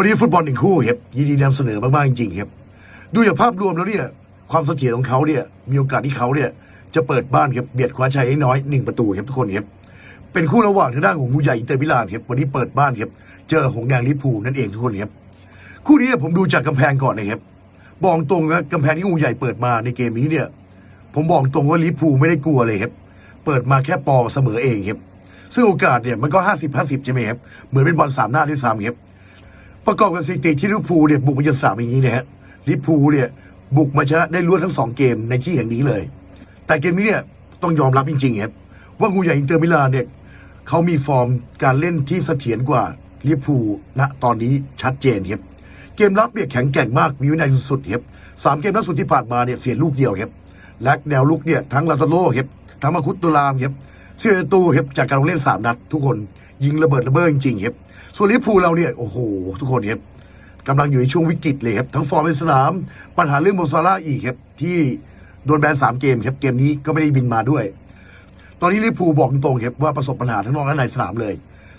วันนี้ฟุตบอลหนึ่งคู่ครับยินดีนำเสนอมากๆจริงๆครับดูจากภาพรวมแล้วเนี่ยความเสถียรของเขาเนี่ยมีโอกาสที่เขาเนี่ยจะเปิดบ้านครับเบียดคว้าชัยให้น้อยหนึ่งประตูครับทุกคนครับเป็นคู่ระหว่างทางด้านของงูใหญ่อินเตอร์มิลานครับวันนี้เปิดบ้านครับเจอหงแดงลิเวอร์พูนั่นเองทุกคนครับคู่นี้ผมดูจากกำแพงก่อนนะครับบอกตรงว่ากำแพงที่งูใหญ่เปิดมาในเกมนี้เนี่ย ผมบอกตรงว่าลิเวอร์พูไม่ได้กลัวเลยครับเปิดมาแค่ปอเสมอเองครับซึ่งโอกาสเนี่ยมันก็ห้าสิบห้าสิบใช่ไหมครับเหมือนเป็นบอลสามหน้าด้วยซ้ำครับ ประกอบกับสถิติที่ลิเวอร์พูลเนี่ยบุกมาจะสามอย่างนี้นะฮะลิเวอร์พูลเนี่ยบุกมาชนะได้ล้วนทั้งสองเกมในที่แห่งนี้เลย แต่เกมนี้เนี่ยต้องยอมรับจริงๆครับว่างูใหญ่อินเตอร์มิลานเนี่ยเขามีฟอร์มการเล่นที่เสถียรกว่าลิเวอร์พูลณตอนนี้ชัดเจนครับเกมรับเนี่ยแข็งแกร่งมากมีวินัยสุดๆครับสามเกมล่าสุดที่ผ่านมาเนี่ยเสียลูกเดียวครับและแนวลุกเนี่ยทั้งลาตาโลครับทั้งมาคุตตุลามครับ เสียตูครับจากการลงเล่นสามนัด ทุกคนยิงระเบิดระเบ้อจริงๆครับส่วนลิพูเราเนี่ยโอ้โห ทุกคนครับกำลังอยู่ในช่วงวิกฤตเลยครับทั้งฟอร์มในสนาม ปัญหาเรื่องโมซาร่าอีกครับที่โดนแบนสามเกมครับเกมนี้ก็ไม่ได้บินมาด้วย ตอนนี้ลิพูบอกตรงๆครับว่าประสบปัญหาทั้งนอกและในสนามเลย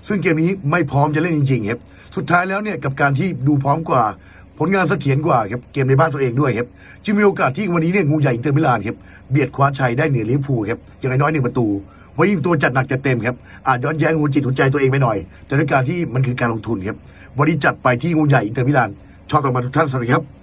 ซึ่งเกมนี้ไม่พร้อมจะเล่นจริงๆครับสุดท้ายแล้วเนี่ยกับการที่ดูพร้อมกว่า ผลงานเสถียรกว่าครับเกมในบ้านตัวเองด้วยครับจึงมีโอกาสที่วันนี้เนี่ยงูใหญ่อินเตอร์มิลานครับเบียดคว้าชัยได้เหนือลิเวอร์พูลครับอย่างน้อยหนึ่งประตู ว่ายิงตัวจัดหนักจะเต็มครับอาจย้อนแย้งหัวจิตหัวใจตัวเองไปหน่อย แต่ด้วยการที่มันคือการลงทุนครับวันนี้จัดไปที่งูใหญ่อินเตอร์มิลานชอบกันมาทุกท่านสวัสดีครับ